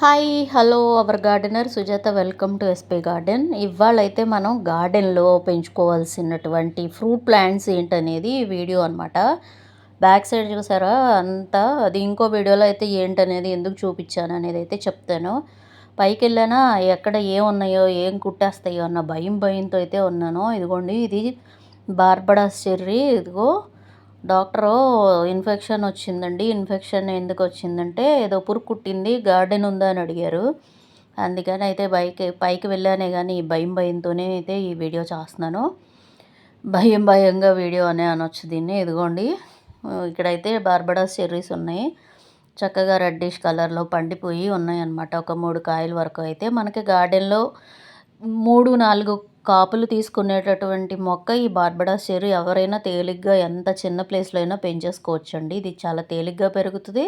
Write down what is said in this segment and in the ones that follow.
Hi hello our gardener Sujatha welcome to SP garden. ఇవాళైతే మనం గార్డెన్లో పెంచుకోవాల్సినటువంటి ఫ్రూట్ ప్లాంట్స్ ఏంటనేది వీడియో అనమాట బ్యాక్ సైడ్ చూసారా? అంతా అది ఇంకో వీడియోలో అయితే ఏంటనేది ఎందుకు చూపించాను అనేది అయితే చెప్తాను. పైకి వెళ్ళానా ఎక్కడ ఏమున్నాయో ఏం కుట్టేస్తాయో అన్న భయం భయంతో అయితే ఉన్నాను. ఇదిగోండి ఇది బార్బడాస్ చెర్రీ. ఇదిగో డాక్టరు ఇన్ఫెక్షన్ వచ్చిందండి. ఇన్ఫెక్షన్ ఎందుకు వచ్చిందంటే ఏదో పురుగు కుట్టింది గార్డెన్ ఉందా అని అడిగారు. అందుకని అయితే బైక్ పైకి వెళ్ళానే కానీ భయం భయంతోనే అయితే ఈ వీడియో చేస్తున్నాను. భయం భయంగా వీడియో అనే అనొచ్చు దీన్ని. ఇదిగోండి ఇక్కడైతే బార్బడాస్ చెర్రీస్ ఉన్నాయి. చక్కగా రెడ్డిష్ కలర్లో పండిపోయి ఉన్నాయి అన్నమాట ఒక మూడు కాయల వరకు అయితే మనకి గార్డెన్లో మూడు నాలుగు కాపులు తీసుకునేటటువంటి మొక్క ఈ బార్బడాస్ చెర్రీ ఎవరైనా తేలిగ్గా ఎంత చిన్న ప్లేస్లో అయినా పెంచేసుకోవచ్చండి. ఇది చాలా తేలిగ్గా పెరుగుతుంది.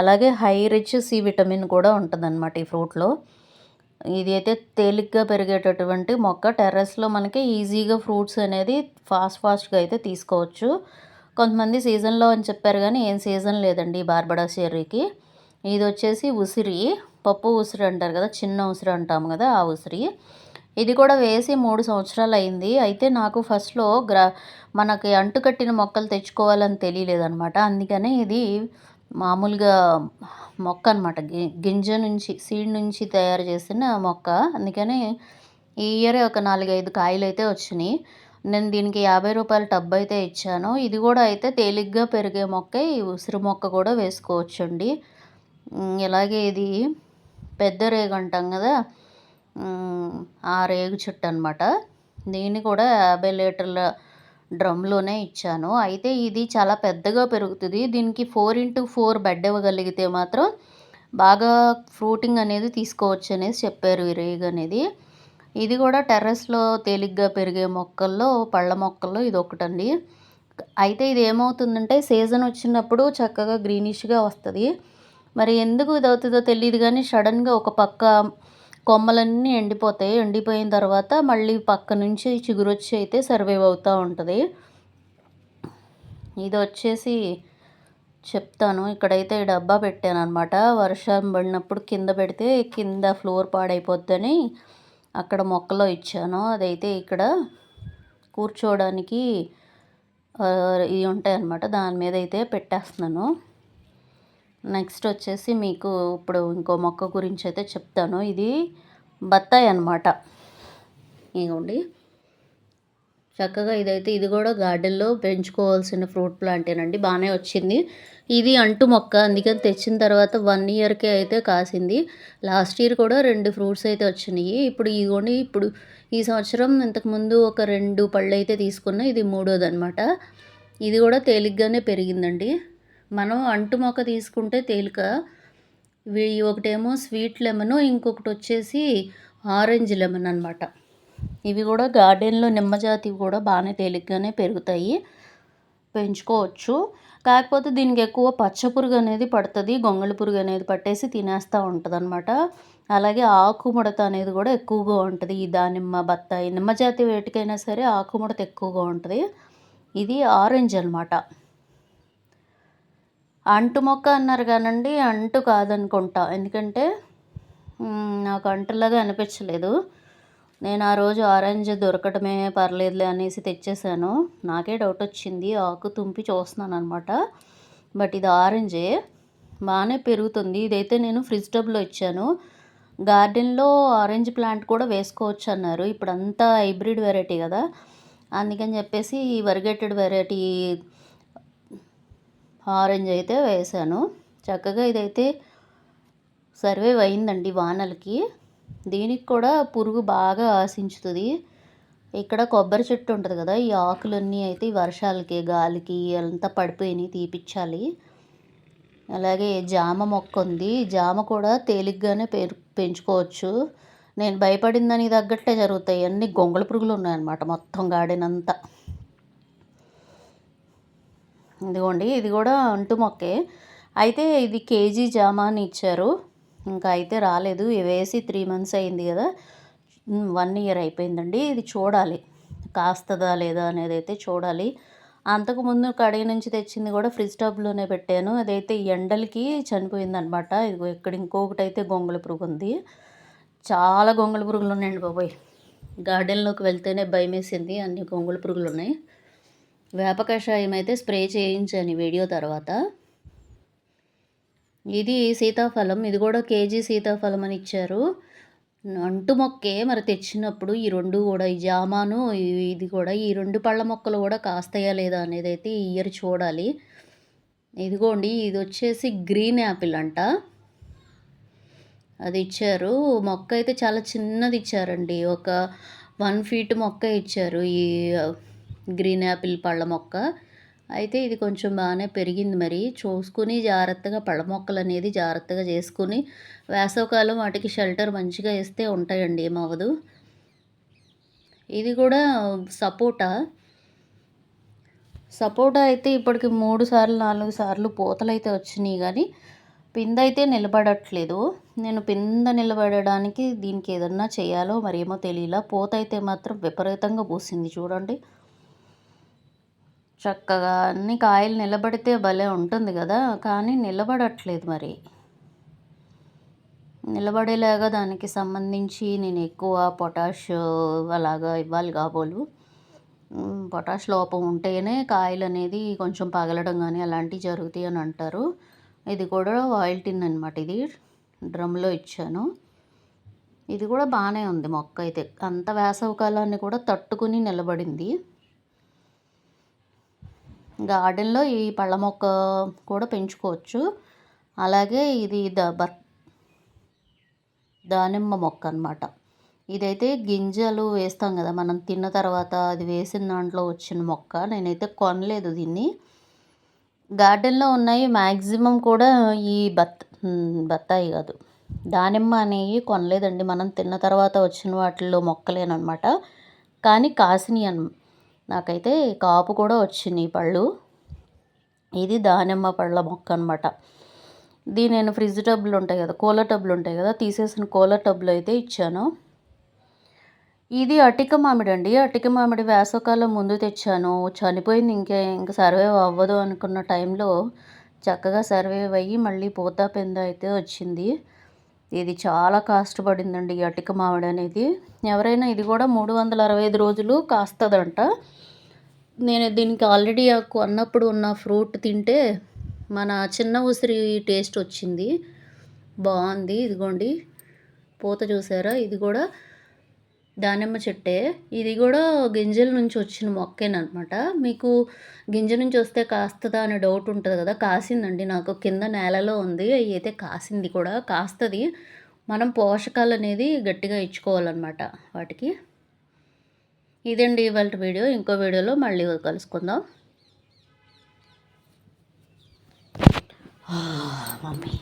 అలాగే హై రిచ్ సి విటమిన్ కూడా ఉంటుందన్నమాట ఈ ఫ్రూట్లో. ఇది అయితే తేలిగ్గా పెరిగేటటువంటి మొక్క. టెర్రస్లో మనకి ఈజీగా ఫ్రూట్స్ అనేది ఫాస్ట్ ఫాస్ట్గా అయితే తీసుకోవచ్చు. కొంతమంది సీజన్లో అని చెప్పారు కానీ ఏం సీజన్ లేదండి బార్బడాస్ చెర్రీకి ఇది వచ్చేసి ఉసిరి. పప్పు ఉసిరి అంటారు కదా చిన్న ఉసిరి అంటాము కదా ఆ ఉసిరి. ఇది కూడా వేసి మూడు సంవత్సరాలు అయింది అయితే నాకు ఫస్ట్లో గ్రా మనకి అంటుకట్టిన మొక్కలు తెచ్చుకోవాలని తెలియలేదనమాట అందుకనే ఇది మామూలుగా మొక్క అనమాట గింజ నుంచి సీడ్ నుంచి తయారు చేసిన మొక్క. అందుకని ఈ ఇయర్ ఒక నాలుగైదు కాయలు అయితే వచ్చినాయి. నేను దీనికి యాభై రూపాయల టబ్ అయితే ఇచ్చాను. ఇది కూడా అయితే తేలిగ్గా పెరిగే మొక్క ఈ ఉసిరి మొక్క కూడా వేసుకోవచ్చండి. ఇలాగే ఇది పెద్ద రేగు అంటాం కదా. రేగు చెట్టు అనమాట దీన్ని కూడా యాభై లీటర్ల డ్రమ్లోనే ఇచ్చాను. అయితే ఇది చాలా పెద్దగా పెరుగుతుంది. దీనికి ఫోర్ ఇంటూ ఫోర్ బెడ్ ఇవ్వగలిగితే మాత్రం బాగా ఫ్రూటింగ్ అనేది తీసుకోవచ్చు అనేసి చెప్పారు ఈ రేగు అనేది. ఇది కూడా టెర్రస్లో తేలిగ్గా పెరిగే మొక్కల్లో పళ్ళ మొక్కల్లో ఇది ఒకటండి. అయితే ఇది ఏమవుతుందంటే సీజన్ వచ్చినప్పుడు చక్కగా గ్రీనిష్గా వస్తుంది. మరి ఎందుకు ఇది అవుతుందో తెలియదు కానీ సడన్గా ఒక పక్క కొమ్మలన్నీ ఎండిపోతాయి. ఎండిపోయిన తర్వాత మళ్ళీ పక్క నుంచి చిగురొచ్చి అయితే సర్వైవ్ అవుతూ ఉంటుంది. ఇది వచ్చేసి చెప్తాను. ఇక్కడైతే ఈ డబ్బా పెట్టాను అనమాట వర్షం పడినప్పుడు కింద పెడితే కింద ఫ్లోర్ పాడైపోద్దని అక్కడ మొక్కలో ఇచ్చాను. అదైతే ఇక్కడ కూర్చోవడానికి ఇవి ఉంటాయి అన్నమాట దాని మీద అయితే పెట్టేస్తున్నాను. నెక్స్ట్ వచ్చేసి మీకు ఇప్పుడు ఇంకో మొక్క గురించి అయితే చెప్తాను. ఇది బత్తాయి అనమాట ఇగోండి. చక్కగా ఇదైతే ఇది కూడా గార్డెన్లో పెంచుకోవాల్సిన ఫ్రూట్ ప్లాంటేనండి. బాగానే వచ్చింది. ఇది అంటు మొక్క. అందుకని తెచ్చిన తర్వాత వన్ ఇయర్కే అయితే కాసింది. లాస్ట్ ఇయర్ కూడా రెండు ఫ్రూట్స్ అయితే వచ్చినాయి. ఇప్పుడు ఇదిగోండి ఇప్పుడు ఈ సంవత్సరం ఇంతకుముందు ఒక రెండు పళ్ళు అయితే తీసుకున్నా. ఇది మూడోది అనమాట ఇది కూడా తేలిగ్గానే పెరిగిందండి. మనం అంటు మొక్క తీసుకుంటే తేలిక. ఒకటేమో స్వీట్ లెమన్ ఇంకొకటి వచ్చేసి ఆరెంజ్ లెమన్ అనమాట ఇవి కూడా గార్డెన్లో నిమ్మజాతివి కూడా బాగానే తేలిగ్గానే పెరుగుతాయి. పెంచుకోవచ్చు. కాకపోతే దీనికి ఎక్కువ పచ్చ పురుగు అనేది పడుతుంది గొంగళి పురుగు అనేది పట్టేసి తినేస్తూ ఉంటుంది అనమాట అలాగే ఆకుముడత అనేది కూడా ఎక్కువగా ఉంటుంది. ఈ దానిమ్మ బత్తాయి నిమ్మజాతి వేటికైనా సరే ఆకుముడత ఎక్కువగా ఉంటుంది. ఇది ఆరెంజ్ అనమాట అంటు మొక్క అన్నారు కానండి అంటు కాదనుకుంటా. ఎందుకంటే నాకు అంటులాగా అనిపించలేదు. నేను ఆ రోజు ఆరెంజ్ దొరకటమే పర్లేదులే అనేసి తెచ్చేసాను. నాకే డౌట్ వచ్చింది. ఆకు తుంపి చూస్తున్నాను అనమాట బట్ ఇది ఆరెంజే. బాగానే పెరుగుతుంది. ఇదైతే నేను ఫ్రిడ్జ్ టబ్లో ఇచ్చాను. గార్డెన్లో ఆరెంజ్ ప్లాంట్ కూడా వేసుకోవచ్చు అన్నారు. ఇప్పుడు అంతా హైబ్రిడ్ వెరైటీ కదా. అందుకని చెప్పేసి వరిగేటెడ్ వెరైటీ ఆరెంజ్ అయితే వేసాను. చక్కగా ఇదైతే సర్వైవ్ అయిందండి వానలకి. దీనికి కూడా పురుగు బాగా ఆశించుతుంది. ఇక్కడ కొబ్బరి చెట్టు ఉంటుంది కదా ఈ ఆకులన్నీ అయితే వర్షాలకి గాలికి అంతా పడిపోయినాయి తీపిచ్చాలి. అలాగే జామ మొక్క ఉంది. జామ కూడా తేలిగ్గానే పెరు పెంచుకోవచ్చు. నేను భయపడిందని తగ్గట్టే జరుగుతాయి. అన్ని గొంగళ పురుగులు ఉన్నాయన్నమాట మొత్తం గార్డెన్ అంతా ఇదిగోండి ఇది కూడా అంటు మొక్కే. అయితే ఇది కేజీ జామా అని ఇచ్చారు. ఇంకా అయితే రాలేదు. వేసి త్రీ మంత్స్ అయింది కదా. వన్ ఇయర్ అయిపోయిందండి. ఇది చూడాలి. కాస్తుందా లేదా అనేది అయితే చూడాలి. అంతకుముందు కడిగి నుంచి తెచ్చింది కూడా ఫ్రిడ్జ్ టాప్లోనే పెట్టాను. అదైతే ఎండలకి చనిపోయిందనమాట. ఇదిగో ఇక్కడ ఇంకొకటి అయితే గొంగళి పురుగు ఉంది. చాలా గొంగళ పురుగులు ఉన్నాయండి బాబోయ్. గార్డెన్లోకి వెళ్తేనే భయమేసింది. అన్ని గొంగళ పురుగులు ఉన్నాయి. వేప కషాయం అయితే స్ప్రే చేయించాను వీడియో తర్వాత. ఇది సీతాఫలం ఇది కూడా కేజీ సీతాఫలం అని ఇచ్చారు. అంటు మొక్కే మరి తెచ్చినప్పుడు ఈ రెండు కూడా ఈ జామాను ఇది కూడా ఈ రెండు పళ్ళ మొక్కలు కూడా కాస్తాయా లేదా అనేది అయితే ఈ ఇయర్ చూడాలి. ఇదిగోండి ఇది వచ్చేసి గ్రీన్ యాపిల్ అంట. అది ఇచ్చారు. మొక్క అయితే చాలా చిన్నది ఇచ్చారండి. ఒక వన్ ఫీట్ మొక్క ఇచ్చారు. ఈ గ్రీన్ యాపిల్ పళ్ళ మొక్క. అయితే ఇది కొంచెం బాగానే పెరిగింది మరి. చూసుకుని జాగ్రత్తగా పళ్ళ మొక్కలు అనేది జాగ్రత్తగా చేసుకుని వేసవకాలం వాటికి షెల్టర్ మంచిగా వేస్తే ఉంటాయండి ఏమవ్వదు ఇది కూడా సపోటా. సపోటా అయితే ఇప్పటికి మూడు సార్లు నాలుగు సార్లు పూతలు అయితే వచ్చినాయి కానీ పింద అయితే నిలబడట్లేదు. నేను పింద నిలబడడానికి దీనికి ఏదన్నా చేయాలో మరేమో తెలియలా. పూత అయితే మాత్రం విపరీతంగా పూసింది చూడండి. చక్కగా అన్ని కాయలు నిలబడితే భలే ఉంటుంది కదా కానీ నిలబడట్లేదు మరి. నిలబడేలాగా దానికి సంబంధించి నేను ఎక్కువ పొటాష్ అలాగా ఇవ్వాలి కాబోలు పొటాష్ లోపం ఉంటేనే కాయలు అనేది కొంచెం పగలడం కానీ అలాంటివి జరుగుతాయి అని అంటారు. ఇది కూడా ఆయిల్ టిన్ అనమాట ఇది. డ్రమ్లో ఇచ్చాను. ఇది కూడా బాగానే ఉంది మొక్క అయితే. అంత వేసవి కాలాన్ని కూడా తట్టుకుని నిలబడింది. గార్డెన్లో ఈ పళ్ళ మొక్క కూడా పెంచుకోవచ్చు. అలాగే ఇది ద బర్ దానిమ్మ మొక్క అనమాట ఇదైతే గింజలు వేస్తాం కదా మనం తిన్న తర్వాత అది వేసిన దాంట్లో వచ్చిన మొక్క. నేనైతే కొనలేదు దీన్ని. గార్డెన్లో ఉన్నాయి మ్యాక్సిమం కూడా ఈ బత్ బత్తాయి కాదు. దానిమ్మ అనేవి కొనలేదండి. మనం తిన్న తర్వాత వచ్చిన వాటిల్లో మొక్కలేనమాట కానీ కాసినాయి అన్ నాకైతే కాపు కూడా వచ్చినాయి పళ్ళు. ఇది దానిమ్మ పళ్ళ మొక్క అనమాట ఇది నేను ఫ్రిడ్జ్ టబ్లు ఉంటాయి కదా కూల టబ్లు ఉంటాయి కదా తీసేసిన కూల టబ్లు అయితే ఇచ్చాను. ఇది అటిక మామిడి అండి. అటిక మామిడి వేసవకాలం ముందు తెచ్చాను. చనిపోయింది ఇంకే ఇంక సర్వైవ్ అవ్వదు అనుకున్న టైంలో చక్కగా సర్వైవ్ అయ్యి మళ్ళీ పూత పెంద అయితే వచ్చింది. ఇది చాలా కాస్ట్ పడిందండి ఈ అటిక మామిడి అనేది. ఎవరైనా ఇది కూడా మూడు వందల అరవై ఐదు రోజులు కాస్తుందంట. నేను దీనికి ఆల్రెడీ కొన్నప్పుడు ఉన్న ఫ్రూట్ తింటే మన చిన్న ఉసిరి టేస్ట్ వచ్చింది. బాగుంది ఇదిగోండి. పూత చూసారా? ఇది కూడా దానిమ్మ చెట్టే. ఇది కూడా గింజల నుంచి వచ్చిన మొక్కేనమాట మీకు గింజ నుంచి వస్తే కాస్తుందా అనే డౌట్ ఉంటుంది కదా. కాసిందండి నాకు. కింద నేలలో ఉంది. అవి అయితే కాసింది కూడా. కాస్తుంది. మనం పోషకాలు అనేది గట్టిగా ఇచ్చుకోవాలన్నమాట వాటికి. ఇదండి ఇవాళ వీడియో. ఇంకో వీడియోలో మళ్ళీ కలుసుకుందాం. మమ్మీ.